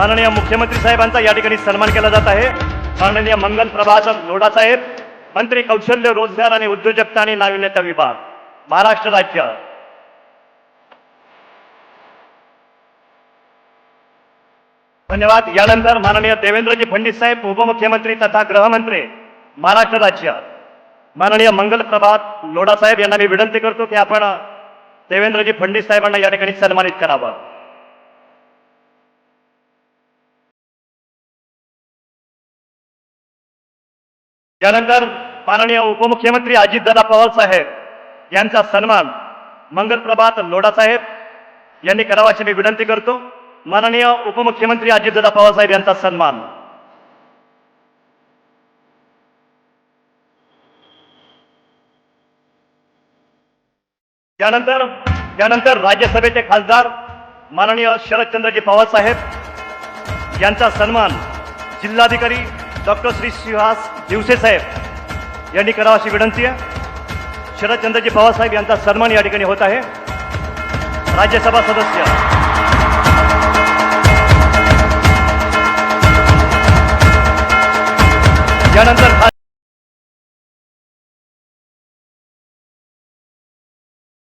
माननीय मुख्यमंत्री साहेबांचा या ठिकाणी सन्मान केला जात आहे. माननीय मंगल प्रभात लोढा साहेब मंत्री कौशल्य रोजगार आणि उद्योजकता आणि नाविन्यता विभाग महाराष्ट्र राज्य. धन्यवाद. यानंतर माननीय देवेंद्रजी फडणवीस साहेब उपमुख्यमंत्री तथा गृहमंत्री महाराष्ट्र राज्य. माननीय मंगल प्रभात लोढा साहेब यांना मी विनंती करतो की आपण देवेंद्रजी फडणवीस साहेबांना या ठिकाणी सन्मानित करावं. यानंतर माननीय उपमुख्यमंत्री अजितदादा पवार साहेब यांचा सन्मान मंगल प्रभात लोढा साहेब यांनी करावाची मी विनंती करतो. माननीय उपमुख्यमंत्री अजितदादा पवार साहेब यांचा सन्मान. यानंतर यानंतर राज्यसभेचे खासदार माननीय शरदचंद्रजी पवार साहेब यांचा सन्मान जिल्हाधिकारी डॉक्टर श्री श्रीवास दिवसे साहेब यांनी करावं अशी विनंती आहे. शरदचंद्रजी पवारसाहेब यांचा सन्मान या ठिकाणी होत आहे. राज्यसभा सदस्य. यानंतर